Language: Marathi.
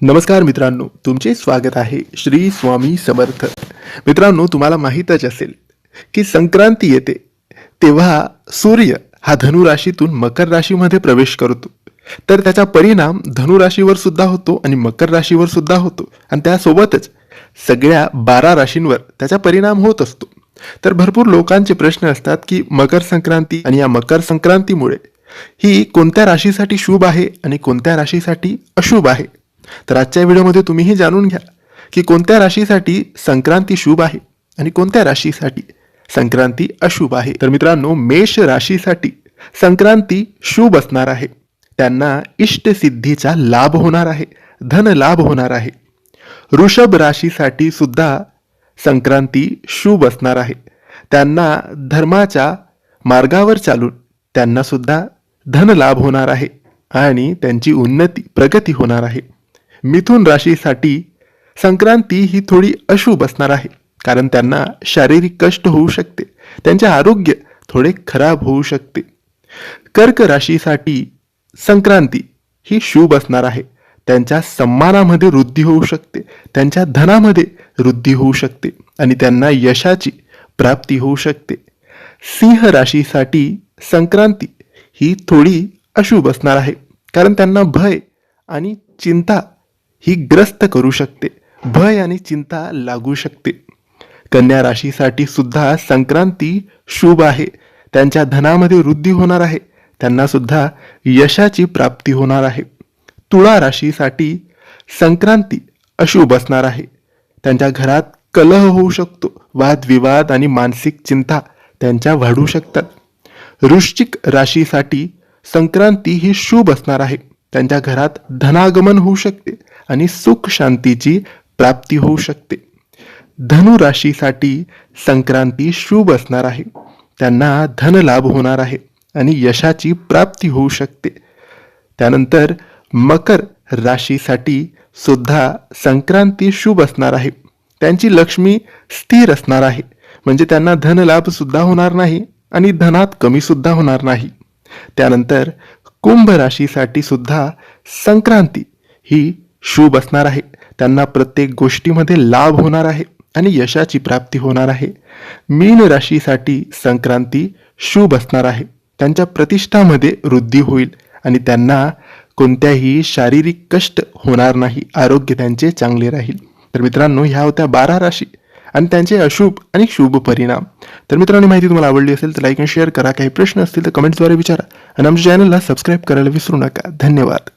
नमस्कार मित्रांनो तुमचे स्वागत आहे श्री स्वामी समर्थ. मित्रांनो तुम्हाला माहीतच असेल की संक्रांती येते तेव्हा सूर्य हा धनुराशीतून मकर राशीमध्ये प्रवेश करतो. तर त्याचा परिणाम धनुराशीवर सुद्धा होतो आणि मकर राशीवर सुद्धा होतो. आणि त्यासोबतच सगळ्या बारा राशींवर त्याचा परिणाम होत असतो. तर भरपूर लोकांचे प्रश्न असतात की मकर संक्रांती आणि या मकर संक्रांतीमुळे ही कोणत्या राशीसाठी शुभ आहे आणि कोणत्या राशीसाठी अशुभ आहे? तर आजच्या व्हिडिओमध्ये तुम्हीही जाणून घ्या की कोणत्या राशीसाठी संक्रांती शुभ आहे आणि कोणत्या राशीसाठी संक्रांती अशुभ आहे. तर मित्रांनो मेष राशीसाठी संक्रांती शुभ असणार आहे. त्यांना इष्टसिद्धीचा लाभ होणार आहे धन लाभ होणार आहे. वृषभ राशीसाठी सुद्धा संक्रांती शुभ असणार आहे. त्यांना धर्माच्या मार्गावर चालून त्यांना सुद्धा धन लाभ होणार आहे आणि त्यांची उन्नती प्रगती होणार आहे. मिथुन राशीसाठी संक्रांती ही थोडी अशुभ असणार आहे. कारण त्यांना शारीरिक कष्ट होऊ शकते. त्यांचे आरोग्य थोडे खराब होऊ शकते. कर्क राशीसाठी संक्रांती ही शुभ असणार आहे. त्यांच्या सन्मानामध्ये वृद्धी होऊ शकते. त्यांच्या धनामध्ये वृद्धी होऊ शकते. आणि त्यांना यशाची प्राप्ती होऊ शकते. सिंह राशीसाठी संक्रांती ही थोडी अशुभ असणार आहे. कारण त्यांना भय आणि चिंता ही ग्रस्त करू शकते भय आणि चिंता लागू शकते. कन्या राशीसाठी सुद्धा संक्रांती शुभ आहे. त्यांच्या धनामध्ये वृद्धी होणार आहे. त्यांना सुद्धा यशाची प्राप्ती होणार आहे. तुळा राशीसाठी संक्रांती अशुभ असणार आहे. त्यांच्या घरात कलह होऊ शकतो. वादविवाद आणि मानसिक चिंता त्यांच्या वाढू शकतात. वृश्चिक राशीसाठी संक्रांती ही शुभ असणार आहे. त्यांच्या घरात धनागमन होऊ शकते. आणि सुख शांतीची प्राप्ती होऊ शकते. धनु राशीसाठी संक्रांती शुभ असणार आहे. त्यांना धन लाभ होणार आहे आणि यशाची प्राप्ती होऊ शकते. त्यानंतर मकर राशीसाठी सुद्धा संक्रांती शुभ असणार आहे. त्यांची लक्ष्मी स्थिर असणार आहे. म्हणजे त्यांना धनलाभ सुद्धा होणार नाही आणि धनात कमी सुद्धा होणार नाही. त्यानंतर कुंभ राशीसाठी सुद्धा संक्रांती ही शुभ असणार आहे. त्यांना प्रत्येक गोष्टीमध्ये लाभ होणार आहे आणि यशाची प्राप्ती होणार आहे. मीन राशीसाठी संक्रांती शुभ असणार आहे. त्यांच्या प्रतिष्ठामध्ये वृद्धी होईल आणि त्यांना कोणत्याही शारीरिक कष्ट होणार नाही. आरोग्य त्यांचे चांगले राहील. तर मित्रांनो ह्या होत्या बारा राशी आणि त्यांचे अशुभ आणि शुभ परिणाम. तर मित्रांनो माहिती तुम्हाला आवडली असेल तर लाईक आणि शेअर करा. काही प्रश्न असतील तर कमेंट्सद्वारे विचारा. आणि आमच्या चॅनलला सबस्क्राईब करायला विसरू नका. धन्यवाद.